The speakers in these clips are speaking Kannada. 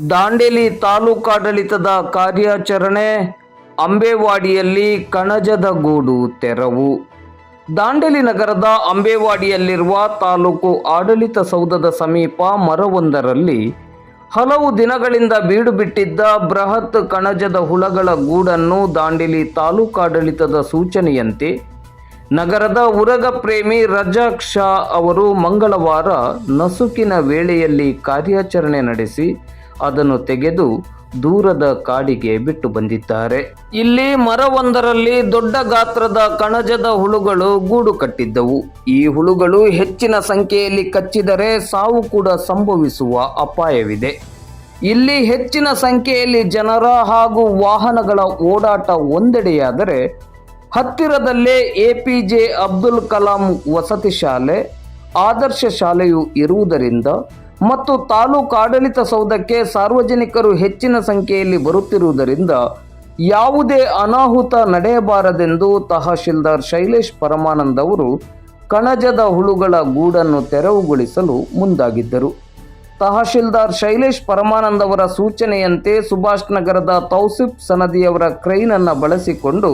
ದಾಂಡೇಲಿ ತಾಲೂಕಾಡಳಿತದ ಕಾರ್ಯಾಚರಣೆ ಅಂಬೇವಾಡಿಯಲ್ಲಿ ಕಣಜದ ಗೂಡು ತೆರವು. ದಾಂಡೇಲಿ ನಗರದ ಅಂಬೇವಾಡಿಯಲ್ಲಿರುವ ತಾಲೂಕು ಆಡಳಿತ ಸೌಧದ ಸಮೀಪ ಮರವೊಂದರಲ್ಲಿ ಹಲವು ದಿನಗಳಿಂದ ಬೀಡು ಬಿಟ್ಟಿದ್ದ ಬೃಹತ್ ಕಣಜದ ಹುಳಗಳ ಗೂಡನ್ನು ದಾಂಡೇಲಿ ತಾಲೂಕಾಡಳಿತದ ಸೂಚನೆಯಂತೆ ನಗರದ ಉರಗ ಪ್ರೇಮಿ ರಜಾಕ್ ಶಾ ಅವರು ಮಂಗಳವಾರ ನಸುಕಿನ ವೇಳೆಯಲ್ಲಿ ಕಾರ್ಯಾಚರಣೆ ನಡೆಸಿ ಅದನ್ನು ತೆಗೆದು ದೂರದ ಕಾಡಿಗೆ ಬಿಟ್ಟು ಬಂದಿದ್ದಾರೆ. ಇಲ್ಲಿ ಮರವೊಂದರಲ್ಲಿ ದೊಡ್ಡ ಗಾತ್ರದ ಕಣಜದ ಹುಳುಗಳು ಗೂಡು ಕಟ್ಟಿದ್ದವು. ಈ ಹುಳುಗಳು ಹೆಚ್ಚಿನ ಸಂಖ್ಯೆಯಲ್ಲಿ ಕಚ್ಚಿದರೆ ಸಾವು ಕೂಡ ಸಂಭವಿಸುವ ಅಪಾಯವಿದೆ. ಇಲ್ಲಿ ಹೆಚ್ಚಿನ ಸಂಖ್ಯೆಯಲ್ಲಿ ಜನರ ಹಾಗೂ ವಾಹನಗಳ ಓಡಾಟ ಒಂದೆಡೆಯಾದರೆ ಹತ್ತಿರದಲ್ಲೇ A P J Abdul Kalam ವಸತಿ ಶಾಲೆ, ಆದರ್ಶ ಶಾಲೆಯು ಇರುವುದರಿಂದ ಮತ್ತು ತಾಲೂಕು ಆಡಳಿತ ಸೌಧಕ್ಕೆ ಸಾರ್ವಜನಿಕರು ಹೆಚ್ಚಿನ ಸಂಖ್ಯೆಯಲ್ಲಿ ಬರುತ್ತಿರುವುದರಿಂದ ಯಾವುದೇ ಅನಾಹುತ ನಡೆಯಬಾರದೆಂದು ತಹಶೀಲ್ದಾರ್ ಶೈಲೇಶ್ ಪರಮಾನಂದ್ ಅವರು ಕಣಜದ ಹುಳುಗಳ ಗೂಡನ್ನು ತೆರವುಗೊಳಿಸಲು ಮುಂದಾಗಿದ್ದರು. ತಹಶೀಲ್ದಾರ್ ಶೈಲೇಶ್ ಪರಮಾನಂದ್ ಅವರ ಸೂಚನೆಯಂತೆ ಸುಭಾಷ್ ನಗರದ ತೌಸಿಫ್ ಸನದಿಯವರ ಕ್ರೈನ್ ಅನ್ನು ಬಳಸಿಕೊಂಡು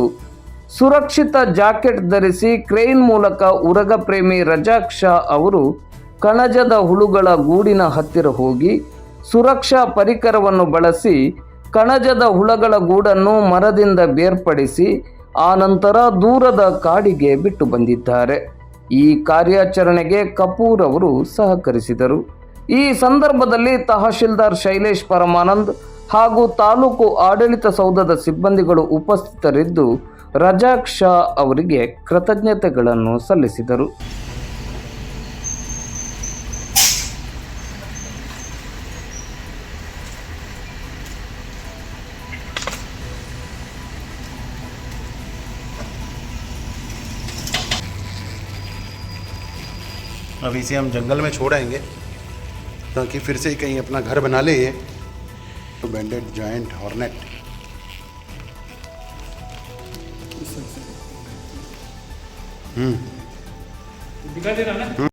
ಸುರಕ್ಷಿತ ಜಾಕೆಟ್ ಧರಿಸಿ ಕ್ರೈನ್ ಮೂಲಕ ಉರಗ ಪ್ರೇಮಿ ರಜಾಕ್ ಶಾ ಅವರು ಕಣಜದ ಹುಳುಗಳ ಗೂಡಿನ ಹತ್ತಿರ ಹೋಗಿ ಸುರಕ್ಷಾ ಪರಿಕರವನ್ನು ಬಳಸಿ ಕಣಜದ ಹುಳಗಳ ಗೂಡನ್ನು ಮರದಿಂದ ಬೇರ್ಪಡಿಸಿ ಆನಂತರ ದೂರದ ಕಾಡಿಗೆ ಬಿಟ್ಟು ಬಂದಿದ್ದಾರೆ. ಈ ಕಾರ್ಯಾಚರಣೆಗೆ ಕಪೂರ್ ಅವರು ಸಹಕರಿಸಿದರು. ಈ ಸಂದರ್ಭದಲ್ಲಿ ತಹಶೀಲ್ದಾರ್ ಶೈಲೇಶ್ ಪರಮಾನಂದ್ ಹಾಗೂ ತಾಲೂಕು ಆಡಳಿತ ಸೌಧದ ಸಿಬ್ಬಂದಿಗಳು ಉಪಸ್ಥಿತರಿದ್ದು ರಜಾಕ್ ಶಾ ಅವರಿಗೆ ಕೃತಜ್ಞತೆಗಳನ್ನು ಸಲ್ಲಿಸಿದರು. अब इसे हम जंगल में छोड़ आएँगे ताकि फिर से कहीं अपना घर बना ले ये। तो बैंडेड जॉइंट हॉर्नेट दिखाई दे रहा ना?